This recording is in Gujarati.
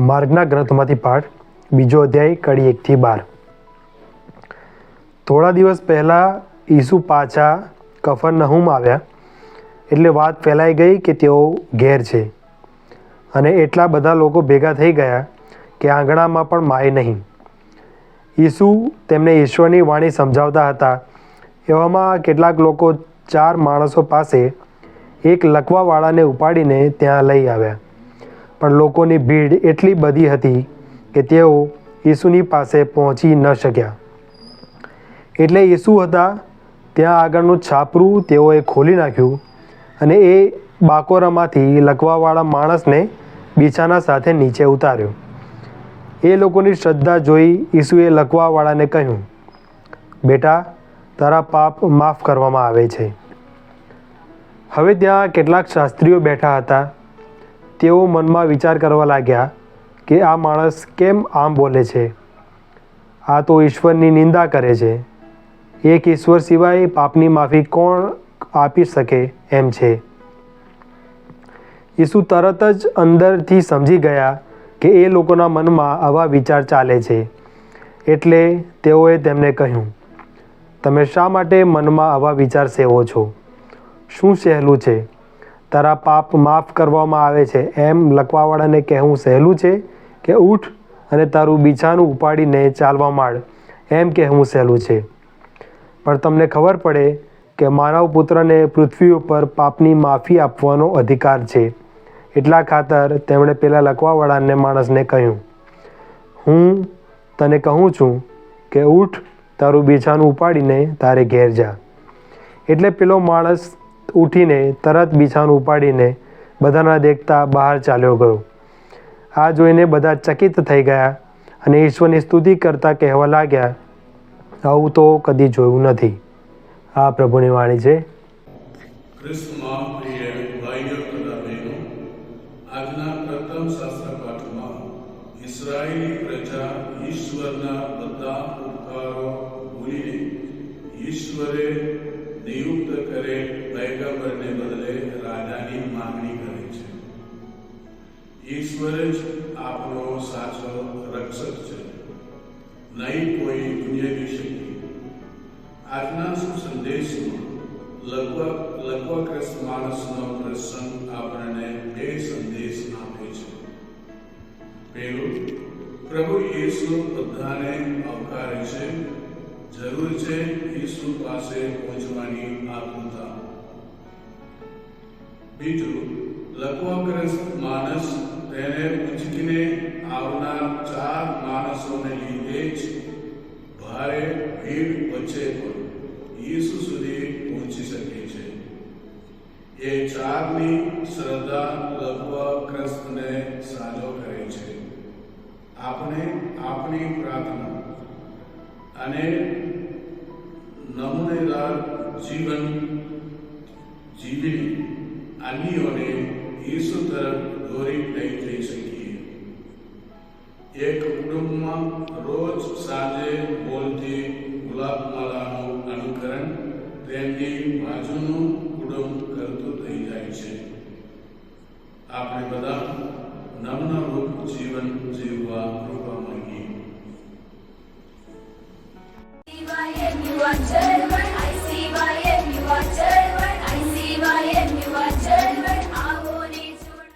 માર્ગના ગ્રંથમાંથી પાઠ, બીજો અધ્યાય, કડી એકથી બાર. થોડા દિવસ પહેલાં ઈસુ પાછા કફરનહૂમ આવ્યા. એટલે વાત ફેલાઈ ગઈ કે તેઓ ઘેર છે. અને એટલા બધા લોકો ભેગા થઈ ગયા કે આંગણામાં પણ માય નહીં. ઈસુ તેમને ઈશ્વરની વાણી સમજાવતા હતા. એવામાં કેટલાક લોકો ચાર માણસો પાસે એક લકવાવાળાને ઉપાડીને ત્યાં લઈ આવ્યા. પણ લોકોની ભીડ એટલી બધી હતી કે તેઓ ઈસુની પાસે પહોંચી ન શક્યા. એટલે ઈસુ હતા, ત્યાં આગળનું છાપરું તેઓએ ખોલી નાખ્યું અને એ બાકોરામાંથી લકવાવાળા માણસને બીછાના સાથે નીચે ઉતાર્યો. એ લોકોની શ્રદ્ધા જોઈ ઈસુએ લકવાવાળાને કહ્યું, બેટા, તારા પાપ માફ કરવામાં આવે છે. હવે ત્યાં કેટલાક શાસ્ત્રીઓ બેઠા હતા તેઓ મનમાં વિચાર કરવા લાગ્યા કે આ માણસ કેમ આમ બોલે છે? આ તો ઈશ્વરની નિંદા કરે છે. એક ઈશ્વર સિવાય પાપની માફી કોણ આપી શકે એમ છે. ઈસુ તરત જ અંદરથી સમજી ગયા કે એ લોકોના મનમાં આવા વિચાર ચાલે છે. એટલે તેઓએ તેમને કહ્યું, તમે શા માટે મનમાં આવા વિચાર સેવો છો? શું સહેલું છે? તારા પાપ માફ કરવામાં આવે છે. એમ લકવાવાળાને કહેવું સહેલું છે કે ઊઠ અને તારું બીછાનું ઉપાડીને ચાલવા માંડ. એમ કહેવું સહેલું છે. પણ તમને ખબર પડે કે માનવ પુત્રને પૃથ્વી ઉપર પાપની માફી આપવાનો અધિકાર છે. એટલા ખાતર તેમણે પેલા લકવાવાળાને માણસને કહ્યું, હું તને કહું છું કે ઊઠ તારું બીછાનું ઉપાડીને તારે ઘેર જા. એટલે પેલો માણસ ઉઠીને તરત બિછાનું ઉપાડીને બધાના દેખતા બહાર ચાલ્યો ગયો. આ જોઈને બધા ચકિત થઈ ગયા અને ઈશ્વરની સ્તુતિ કરતા કહેવા લાગ્યા, આવું તો કદી જોયું નથી. આ પ્રભુની વાણી છે. ઈશ્વરે નિયુક્ત કરે પૈગંબરને બદલે રાજાની માંગણી કરે છે. ઈશ્વર જ આપણો સાચો રક્ષક છે. નહીં કોઈ દુનિયાની શક્તિ. આજના સંદેશમાં લગભગ લગભગ માણસનો પ્રસંગ આપણને બે સંદેશ આપે છે. પહેલું, પ્રભુ યેસુ બધાને આવકારે છે જરૂર છે ઈસુ પાસે પહોંચવાની આતુરતા. બીજું, લકવાગ્રસ્ત માણસ તેને ઉંચકીને આવનાર ચાર માણસોને લીધે જ ભારે ભીડ વચ્ચે પણ ઈસુ સુધી પહોંચી શકે છે. એ ચારની શ્રદ્ધા લકવાગ્રસ્તને સાજો કરે છે. આપણે આપણી પ્રાર્થના અને નમૂનેદાર જીવન જીવી અન્યોને ઈસુ તરફ દોરી નહીં થઈ શકીએ. એક કુટુંબમાં રોજ સાંજે બોલતી ગુલાબમાલાનું અનુકરણ તેમની બાજુનું કુટુંબ કરતું થઈ જાય છે. આપણે બધા નમનરૂપ જીવન જીવવા કૃપા માંગીએ. Johnson.